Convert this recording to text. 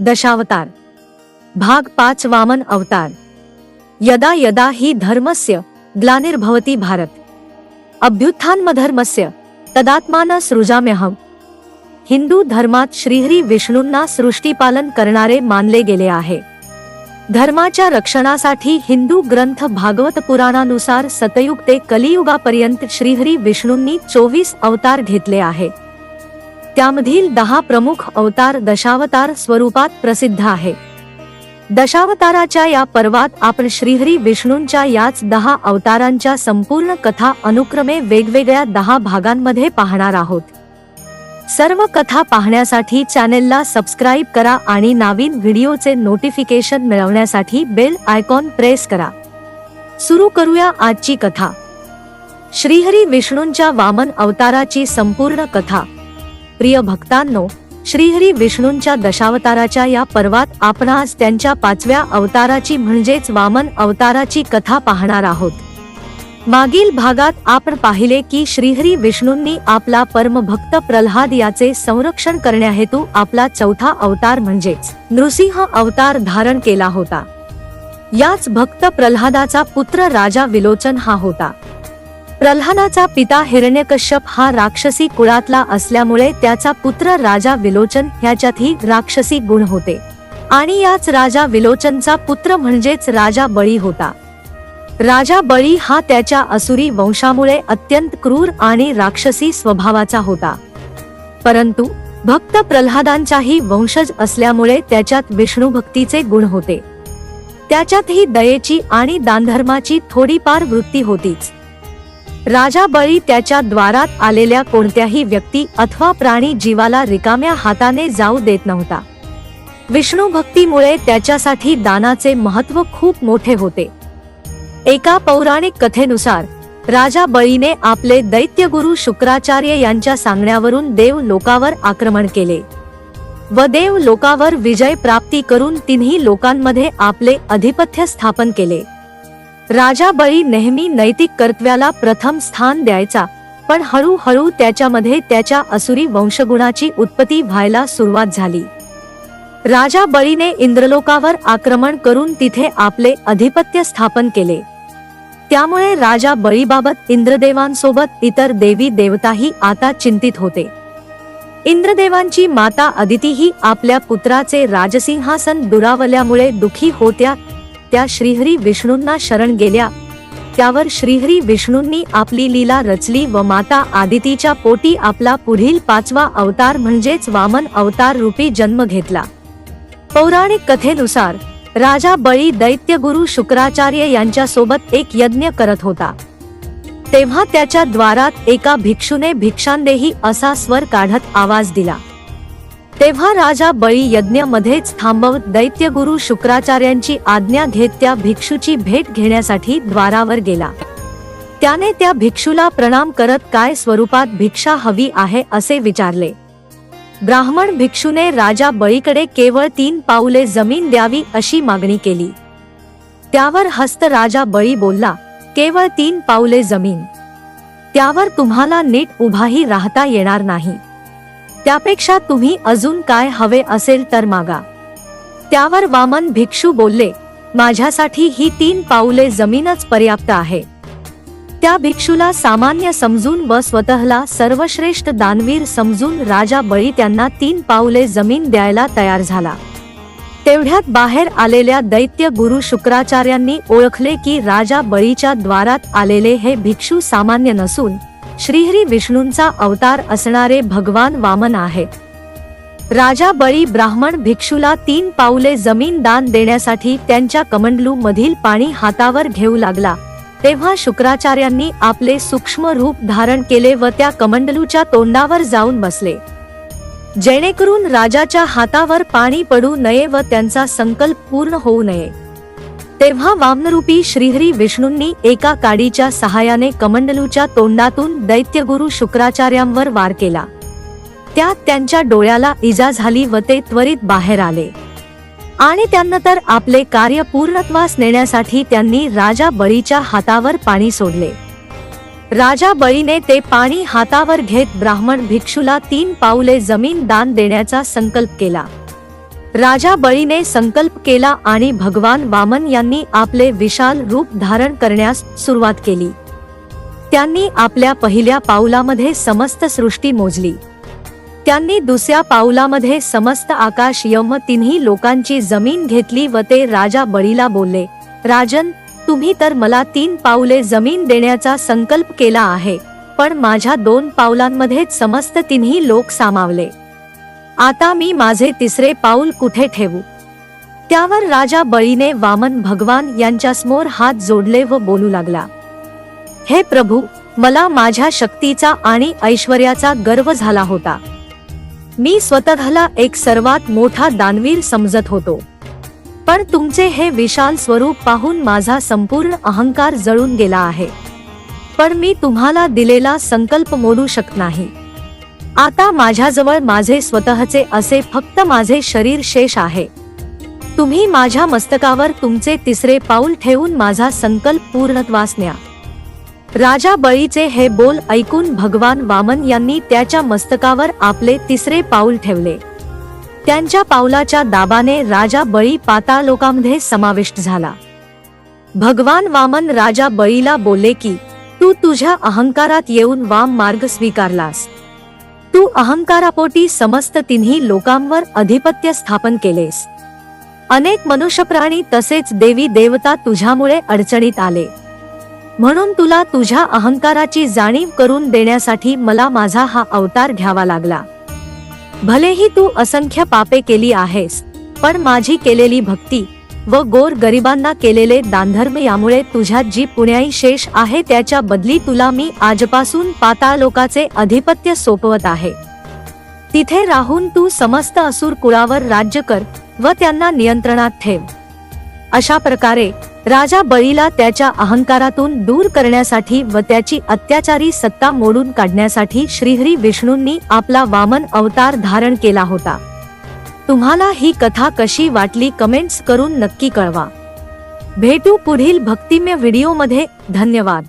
दशावतार. भाग पाच वामन अवतार. यदा यदा ही धर्मस्य ग्लानिर्भवती भारत. अभ्युत्थानमधर्मस्य तदात्मान सृजाम्यहम. हिंदू धर्मात श्रीहरी विष्णूंना सृष्टीपालन करणारे मानले गेले आहे. धर्माच्या रक्षणासाठी हिंदू ग्रंथ भागवत पुराणानुसार सतयुग ते कलियुगापर्यंत श्रीहरी विष्णूंनी चोवीस अवतार घेतले आहे. त्यामधील दहा प्रमुख अवतार दशावतार स्वरूपात प्रसिद्ध आहे. दशावताराच्या या पर्वात आपण श्रीहरी विष्णूंच्या याच दहा अवतारांच्या संपूर्ण कथा अनुक्रमे वेगवेगळ्या दहा भागांमध्ये पाहणार आहोत. सर्व कथा पाहण्यासाठी चॅनेलला सबस्क्राईब करा आणि नवीन व्हिडिओचे नोटिफिकेशन मिळवण्यासाठी बेल आयकॉन प्रेस करा. सुरू करूया आजची कथा. श्रीहरी विष्णूंच्या वामन अवताराची संपूर्ण कथा. प्रिय भक्तांनो श्रीहरी विष्णूंच्या दशावताराच्या या पर्वात आपण आज त्यांच्या पाचव्या अवताराची म्हणजेच वामन अवताराची कथा पाहणार आहोत. मागील भागात आपण पाहिले की श्रीहरी विष्णूंनी आपला परमभक्त प्रल्हाद याचे संरक्षण करण्याहेतू आपला चौथा अवतार म्हणजेच नृसिंह अवतार धारण केला होता. याच भक्त प्रल्हादाचा पुत्र राजा विलोचन हा होता. प्रल्हादाचा पिता हिरण्यकश्यप हा राक्षसी कुळातला असल्यामुळे त्याचा पुत्र राजा विलोचन ह्याच्यातही राक्षसी गुण होते. आणि याच राजा विलोचनचा पुत्र म्हणजेच राजा बळी होता. राजा बळी हा त्याच्या असुरी वंशामुळे अत्यंत क्रूर आणि राक्षसी स्वभावाचा होता. परंतु भक्त प्रल्हादांचाही वंशज असल्यामुळे त्याच्यात विष्णू भक्तीचे गुण होते. त्याच्यातही दयेची आणि दानधर्माची थोडीफार वृत्ती होतीच. राजा बळी त्याच्या द्वारात आलेल्या कोणत्याही व्यक्ती अथवा प्राणी जीवाला रिकाम्या हाताने जाऊ देत नव्हता. विष्णू भक्तीमुळे त्याच्यासाठी दानाचे महत्त्व खूप मोठे होते. एका पौराणिक कथेनुसार राजा बळीने आपले दैत्यगुरु शुक्राचार्य यांच्या सांगण्यावरून देव लोकावर आक्रमण केले. व देव लोकावर विजय प्राप्ती करून तिन्ही लोकांमध्ये आपले अधिपत्य स्थापन केले. राजा बळी नेहमी नैतिक कर्तव्याला प्रथम स्थान द्यायचा पण हळूहळू त्याच्यामध्ये त्याच्या असुरी वंशगुणाची उत्पत्ती व्हायला सुरुवात झाली. राजा बळीने इंद्रलोकावर आक्रमण करून तिथे आपले अधिपत्य स्थापन केले. त्यामुळे राजा बळीबाबत इंद्रदेवांसोबत इतर देवी देवताही आता चिंतित होते. इंद्रदेवांची माता अदितीही आपल्या पुत्राचे राजसिंहासन दुरावल्यामुळे दुखी होत्या त्या श्रीहरी विष्णूंना शरण गेल्या. त्यावर श्रीहरी विष्णूंनी आपली लीला रचली व माता आदितीच्या पोटी आपला पुढील पाचवा अवतार म्हणजेच वामन अवतार रूपी जन्म घेतला. पौराणिक कथेनुसार राजा बळी दैत्यगुरु शुक्राचार्य यांच्या सोबत एक यज्ञ करत होता. तेव्हा त्याच्या द्वारात एका भिक्षूने भिक्षांदेही असा स्वर काढत आवाज दिला. तेव्हा राजा बळी यज्ञ मध्येच थांबवत दैत्यगुरु शुक्राचार्यांची आज्ञा घेत त्या भिक्षूची भेट घेण्यासाठी द्वारावर गेला. त्याने त्या भिक्षूला प्रणाम करत काय स्वरूपात भिक्षा हवी आहे असे विचारले. ब्राह्मण भिक्षूने राजा बळीकडे केवळ तीन पाऊले जमीन द्यावी अशी मागणी केली. त्यावर हस्त राजा बळी बोलला केवळ तीन पाऊले जमीन. त्यावर तुम्हाला नीट उभाही राहता येणार नाही. त्यापेक्षा तुम्ही अजून काय हवे असेल तर मागा. त्यावर वामन भिक्षू बोलले माझ्यासाठी ही तीन पाऊले जमीनच पर्याप्त आहे. त्या भिक्षूला सामान्य समजून व स्वतःला सर्वश्रेष्ठ दानवीर समजून राजा बळी त्यांना तीन पाऊले जमीन द्यायला तयार झाला. तेवढ्यात बाहेर आलेल्या दैत्य गुरु शुक्राचार्यांनी ओळखले की राजा बळीच्या द्वारात आलेले हे भिक्षू सामान्य नसून श्रीहरी विष्णूंचा अवतार असणारे भगवान वामन आहेत राजा बळी ब्राह्मण भिक्षूला तीन पाऊले जमीन दान देण्यासाठी त्यांच्या कमंडलू मधील पाणी हातावर घेऊ लागला. तेव्हा शुक्राचार्यांनी आपले सूक्ष्म रूप धारण केले व त्या कमंडलूच्या तोंडावर जाऊन बसले. जेणेकरून राजाच्या हातावर पाणी पडू नये व त्यांचा संकल्प पूर्ण होऊ नये. तेव्हा वामनरूपी श्रीहरी विष्णूंनी एका काडीच्या सहाय्याने कमंडलूच्या तोंडातून दैत्यगुरु शुक्राचार्यांवर वार केला. त्यात त्यांच्या डोळ्याला इजा झाली व ते त्वरित बाहेर आले. आणि त्यांना तर आपले कार्य पूर्णत्वास नेण्यासाठी त्यांनी राजा बळीच्या हातावर पाणी सोडले. राजा बळीने ते पाणी हातावर घेत ब्राह्मण भिक्षूला तीन पाऊले जमीन दान देण्याचा संकल्प केला. राजा बळीने संकल्प केला आणि भगवान वामन यांनी आपले विशाल रूप धारण करण्यास सुरुवात केली. त्यांनी आपल्या पहिल्या पाऊलामध्ये समस्त सृष्टी मोजली. त्यांनी दुसऱ्या पाऊलामध्ये समस्त आकाश यम तिन्ही लोकांची जमीन घेतली व ते राजा बळीला बोलले राजन तुम्ही तर मला तीन पाऊले जमीन देण्याचा संकल्प केला आहे पण माझ्या दोन पावलांमध्येच समस्त तिन्ही लोक सामावले. आता मी माझे तिसरे पाऊल कुठे ठेवू? त्यावर राजा बळीने वामन भगवान यांच्यासमोर हात जोडले व बोलू लागला. हे प्रभू मला माझ्या शक्तीचा आणि ऐश्वर्याचा गर्व झाला होता. मी स्वतःला एक सर्वात मोठा दानवीर समजत होतो. पण तुमचे हे विशाल स्वरूप पाहून माझा संपूर्ण अहंकार जळून गेला आहे. पण मी तुम्हाला दिलेला संकल्प मोडू शकत नाही. आता माझ्याजवळ माझे स्वतःचे असे फक्त माझे शरीर शेष आहे. तुम्ही माझ्या मस्तकावर तुमचे तिसरे पाऊल ठेवून माझा संकल्प पूर्णत्वास न्या. राजा बळीचे हे बोल ऐकून भगवान वामन यांनी त्याच्या मस्तकावर आपले तिसरे पाऊल ठेवले. त्यांच्या पावलाच्या दाबाने राजा बळी पाताळलोकामध्ये समाविष्ट झाला. भगवान वामन राजा बळीला बोलले की तू तुझ्या अहंकारात येऊन वाम मार्ग स्वीकारलास. तू अहंकारापोटी समस्त तिन्ही लोकांवर अधिपत्य स्थापन केलेस. अनेक मनुष्यप्राणी तसेच देवी देवता तुझ्यामुळे अडचणीत आले. म्हणून तुला तुझ्या अहंकाराची जाणीव करून देण्यासाठी मला माझा हा अवतार घ्यावा लागला. भलेही तू असंख्य पापे केली आहेस पण माझी केलेली भक्ती व गोर गरिबांना केलेले दानधर्म यामुळे तुझ्यात जी पुण्याई शेष आहे त्याच्या बदली तुला मी आजपासून पाताळलोकाचे अधिपत्य सोपवत आहे. तिथे राहून तू समस्त असुर कुळावर राज्य कर व त्यांना नियंत्रणात ठेव. अशा प्रकारे राजा बळीला त्याच्या अहंकारातून दूर करण्यासाठी व त्याची अत्याचारी सत्ता मोडून काढण्यासाठी श्रीहरी विष्णूंनी आपला वामन अवतार धारण केला होता. तुम्हाला ही कथा कशी वाटली कमेंट्स करून नक्की कळवा. भेटू पुढील भक्तिमय व्हिडिओमध्ये. धन्यवाद.